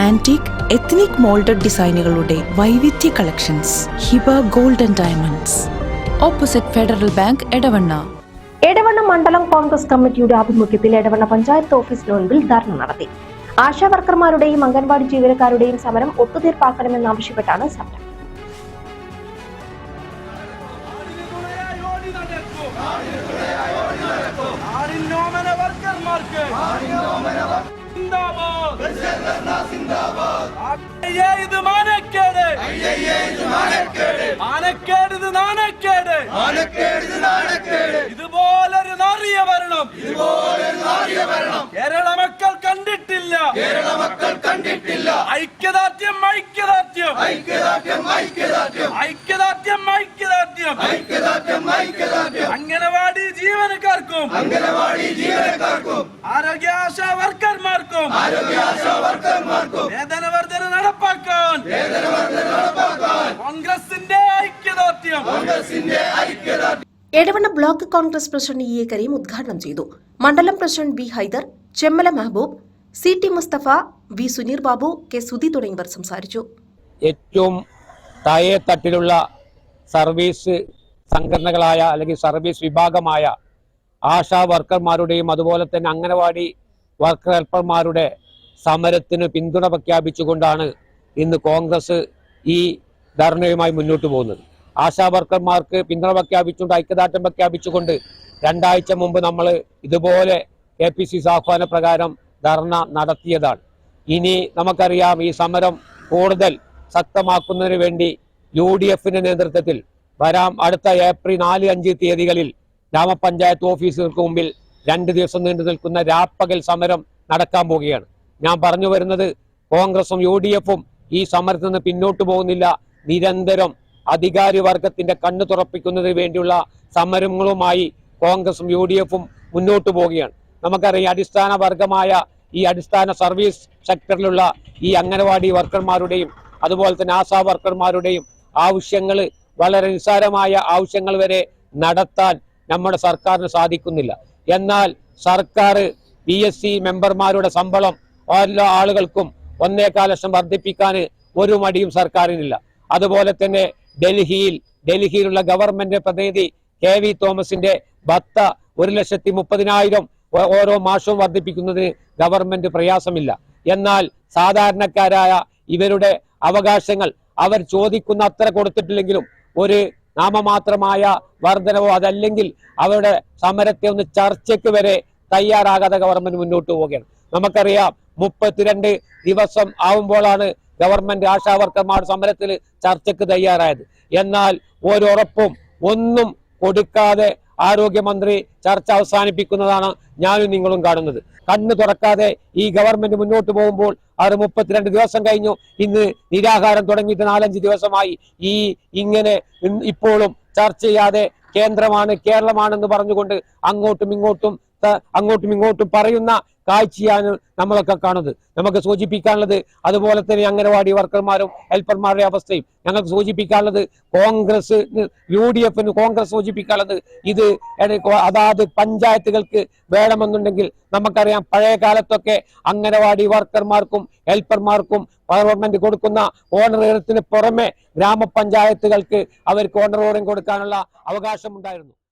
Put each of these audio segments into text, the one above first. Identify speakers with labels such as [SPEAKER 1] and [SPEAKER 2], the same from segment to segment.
[SPEAKER 1] Antique ethnic moulded ഡിസൈനുകളുടെ വൈവിധ്യ collections Hiba golden diamonds opposite federal bank Edavanna.
[SPEAKER 2] Edavanna മണ്ഡലം കോൺഗ്രസ് കമ്മിറ്റിയുടെ ആഭിമുഖ്യത്തിൽ എടവണ്ണ പഞ്ചായത്ത് ഓഫീസിന് മുൻപിൽ ധർണ നടത്തി. ആശാവർക്കർമാരുടെയും അംഗൻവാടി ജീവനക്കാരുടെയും സമരം ഒത്തുതീർപ്പാക്കണമെന്നാവശ്യപ്പെട്ടാണ് സമരം.
[SPEAKER 3] സിന്ദാബാദ്. അയ്യേ, ഇത് മാനക്കേട്. മാനക്കേട് ഇത് നാണക്കേട്. ഇതുപോലൊരു നാറിയ ഭരണം. കേരള മക്കൾ കണ്ടിട്ടില്ല. കേരള മക്കൾ കണ്ടിട്ടില്ല ഐക്യദാർഢ്യം ഐക്യദാർഢ്യം ഐക്യദാർഢ്യം ഐക്യദാർഢ്യം ഐക്യദാർഢ്യം ഐക്യദാർഢ്യം അംഗനവാടി ജീവനക്കാർക്കും അംഗനവാടി ജീവനക്കാർക്കും ആരോഗ്യ ആശാ വർക്കർമാർക്കും ആരോഗ്യ ആശാ വർക്കർമാർക്കും വേതന വർധന നടപ്പാക്കാൻ വേതന വർധന നടപ്പാക്കാൻ കോൺഗ്രസിന്റെ ഐക്യദാർഢ്യം കോൺഗ്രസിന്റെ ഐക്യദാർഢ്യം
[SPEAKER 2] Edavanna block Congress president E A Kareem ഉദ്ഘാടനം ചെയ്തു. മണ്ഡലം president B Haider Chemmala Mehboob C T Musthafa V Suneer Babu K Sudhi തുടങ്ങിയവർ സംസാരിച്ചു.
[SPEAKER 4] ഏറ്റവും താഴെ തട്ടിലുള്ള സർവീസ് സംഘടനകളായ അല്ലെങ്കിൽ സർവീസ് വിഭാഗമായ ആശാ വർക്കർമാരുടെയും അതുപോലെ തന്നെ അംഗനവാടി വർക്കർ ഹെൽപ്പർമാരുടെ സമരത്തിന് പിന്തുണ പ്രഖ്യാപിച്ചുകൊണ്ടാണ് ഇന്ന് കോൺഗ്രസ് ഈ ധർണയുമായി മുന്നോട്ട് പോകുന്നത്. ആശാ വർക്കർമാർക്ക് പിന്തുണ പ്രഖ്യാപിച്ചുകൊണ്ട് ഐക്യദാർഢ്യം പ്രഖ്യാപിച്ചുകൊണ്ട് രണ്ടാഴ്ച മുമ്പ് നമ്മൾ ഇതുപോലെ കെ പി സി സി ആഹ്വാന പ്രകാരം ധർണ നടത്തിയതാണ്. ഇനി നമുക്കറിയാം ഈ സമരം കൂടുതൽ ശക്തമാക്കുന്നതിന് വേണ്ടി യു ഡി എഫിന്റെ നേതൃത്വത്തിൽ വരാം. അടുത്ത ഏപ്രിൽ നാല് അഞ്ച് തീയതികളിൽ ഗ്രാമപഞ്ചായത്ത് ഓഫീസുകൾക്ക് മുമ്പിൽ രണ്ട് ദിവസം നീണ്ടു നിൽക്കുന്ന രാപ്പകൽ സമരം നടക്കാൻ പോവുകയാണ്. ഞാൻ പറഞ്ഞു വരുന്നത് കോൺഗ്രസും യു ഡി എഫും ഈ സമരത്തിൽ നിന്ന് പിന്നോട്ട് പോകുന്നില്ല. നിരന്തരം അധികാരി വർഗത്തിന്റെ കണ്ണു തുറപ്പിക്കുന്നതിന് വേണ്ടിയുള്ള സമരങ്ങളുമായി കോൺഗ്രസും യു ഡി എഫും മുന്നോട്ട് പോവുകയാണ്. നമുക്കറിയാം അടിസ്ഥാന വർഗമായ ഈ അടിസ്ഥാന സർവീസ് സെക്ടറിലുള്ള ഈ അംഗനവാടി വർക്കർമാരുടെയും അതുപോലെ തന്നെ ആശാ വർക്കർമാരുടെയും ആവശ്യങ്ങൾ വളരെ നിസ്സാരമായ ആവശ്യങ്ങൾ വരെ നടത്താൻ നമ്മുടെ സർക്കാരിന് സാധിക്കുന്നില്ല. എന്നാൽ സർക്കാർ പി എസ് സി മെമ്പർമാരുടെ ശമ്പളം എല്ലാ ആളുകൾക്കും ഒന്നേകാൽ ലക്ഷം വർദ്ധിപ്പിക്കാൻ ഒരു മടിയും സർക്കാരിനില്ല. അതുപോലെ തന്നെ ഡൽഹിയിൽ ഡൽഹിയിലുള്ള ഗവൺമെന്റ് പ്രതിനിധി കെ വി തോമസിന്റെ ഭത്ത ഒരു ലക്ഷത്തി മുപ്പതിനായിരം ഓരോ മാസവും വർദ്ധിപ്പിക്കുന്നതിന് ഗവൺമെന്റ് പ്രയാസമില്ല. എന്നാൽ സാധാരണക്കാരായ ഇവരുടെ അവകാശങ്ങൾ അവർ ചോദിക്കുന്ന അത്ര കൊടുത്തിട്ടില്ലെങ്കിലും ഒരു നാമമാത്രമായ വർധനവോ അതല്ലെങ്കിൽ അവരുടെ സമരത്തെ ഒന്ന് ചർച്ചയ്ക്ക് വരെ തയ്യാറാകാതെ ഗവൺമെന്റ് മുന്നോട്ട് പോവുകയാണ്. നമുക്കറിയാം മുപ്പത്തിരണ്ട് ദിവസം ആവുമ്പോഴാണ് ഗവൺമെന്റ് ആശാവർക്കർമാർ സമരത്തിൽ ചർച്ചയ്ക്ക് തയ്യാറായത്. എന്നാൽ ഒരുറപ്പും ഒന്നും കൊടുക്കാതെ ആരോഗ്യമന്ത്രി ചർച്ച അവസാനിപ്പിക്കുന്നതാണ് ഞാനും നിങ്ങളും കാണുന്നത്. കണ്ണു തുറക്കാതെ ഈ ഗവൺമെന്റ് മുന്നോട്ട് പോകുമ്പോൾ അത് മുപ്പത്തിരണ്ട് ദിവസം കഴിഞ്ഞു. ഇന്ന് നിരാഹാരം തുടങ്ങിയിട്ട് നാലഞ്ച് ദിവസമായി. ഈ ഇങ്ങനെ ഇപ്പോഴും ചർച്ച ചെയ്യാതെ കേന്ദ്രമാണ് കേരളമാണെന്ന് പറഞ്ഞുകൊണ്ട് അങ്ങോട്ടും ഇങ്ങോട്ടും അങ്ങോട്ടും ഇങ്ങോട്ടും പറയുന്ന കാഴ്ചയാണ് നമ്മളൊക്കെ കാണുന്നത്. നമുക്ക് സൂചിപ്പിക്കാനുള്ളത് അതുപോലെ തന്നെ അംഗനവാടി വർക്കർമാരും ഹെൽപ്പർമാരുടെ അവസ്ഥയും ഞങ്ങൾക്ക് സൂചിപ്പിക്കാനുള്ളത് കോൺഗ്രസ് യു ഡി എഫിന് കോൺഗ്രസ് സൂചിപ്പിക്കാനുള്ളത് ഇത് അതാത് പഞ്ചായത്തുകൾക്ക് വേണമെന്നുണ്ടെങ്കിൽ നമുക്കറിയാം പഴയ കാലത്തൊക്കെ അംഗനവാടി വർക്കർമാർക്കും ഹെൽപ്പർമാർക്കും ഗവൺമെന്റ് കൊടുക്കുന്ന ഓണറേറിയത്തിന് പുറമെ ഗ്രാമപഞ്ചായത്തുകൾക്ക് അവർക്ക് ഓണറേറിയം കൊടുക്കാനുള്ള അവകാശമുണ്ടായിരുന്നു.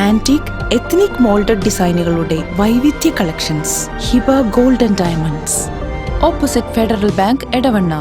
[SPEAKER 1] Antique ethnic moulded ഡിസൈനുകളുടെ വൈവിധ്യ collections Hiba golden diamonds opposite federal bank Edavanna